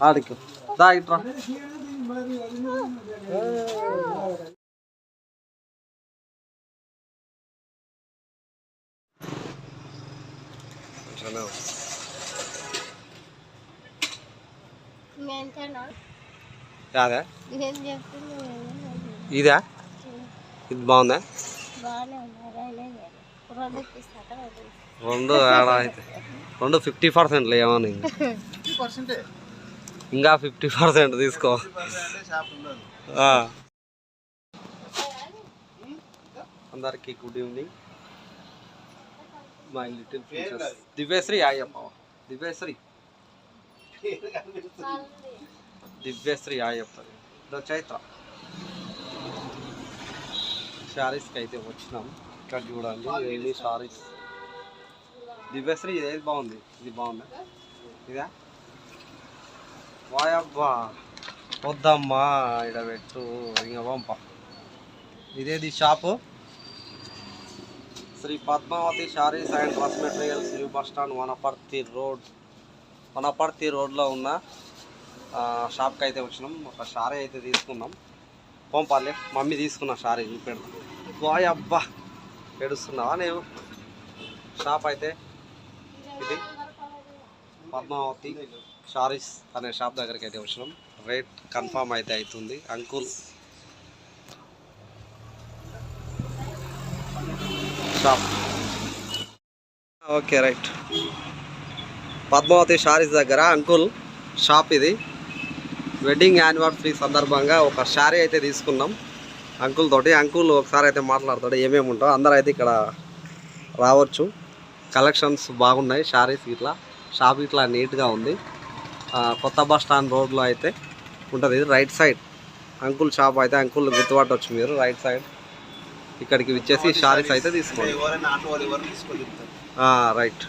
ఆడికి దా ఇట్రా కాదా ఏం చెప్తుంది ఇదా ఇది బాగుందా బాగానే ఉన్నారు అయినా రెండు ఇస్తారా రెండు ఆడ అయితే రెండు ఫిఫ్టీ పర్సెంట్ ఏమని ఇంకా ఫిఫ్టీ పర్సెంట్ తీసుకో. అందరికీ అందరికి good evening. My little features Divyashri ఆయప్ప దివ్యశ్రీ. దివ్యశ్రీ ఆయప్ప చైత్ర. శారీస్కి అయితే వచ్చినాం. ఇక్కడ చూడండి ఇవి శారీస్? దివ్యశ్రీ ఇది బాగుంది? ఇది బాగుందా? ఇదా? వాయబ్బా వద్దమ్మా ఇక్కడ పెట్టు ఇంకా పంప. ఇదేది shop? Sri Padmavathi sarees and dress materials new bus stand Wanaparthy road. Wanaparthy రోడ్లో ఉన్న షాప్కి అయితే వచ్చినాం. ఒక శారీ అయితే తీసుకున్నాం. పంపాలి మమ్మీ తీసుకున్న శారీ చూపెడతాం. వాయ్ అబ్బా ఏడుస్తున్నావా నేను షాప్ అయితే ఇది. పద్మావతి షారీస్ అనే షాప్ దగ్గరికి అయితే వచ్చినాం. రేట్ కన్ఫామ్ అయితే అవుతుంది uncle shop. Okay right. Padmavathi sarees దగ్గర అంకుల్ షాప్ ఇది. వెడ్డింగ్ యానివర్సరీ సందర్భంగా ఒక శారీ అయితే తీసుకున్నాం. అంకుల్ తోటి అంకుల్ ఒకసారి అయితే మాట్లాడతాడు ఏమేమి ఉంటావు అందరూ అయితే ఇక్కడ రావచ్చు. కలెక్షన్స్ బాగున్నాయి శారీస్ ఇట్లా షాప్ ఇట్లా నీట్గా ఉంది. కొత్త బస్ స్టాండ్ రోడ్లో అయితే ఉంటుంది. ఇది రైట్ సైడ్. అంకుల్ షాప్ అయితే అంకుల్ గుర్తుపట్టవచ్చు మీరు. Right side. ఇక్కడికి వచ్చేసి శారీస్ అయితే తీసుకోండి. రైట్.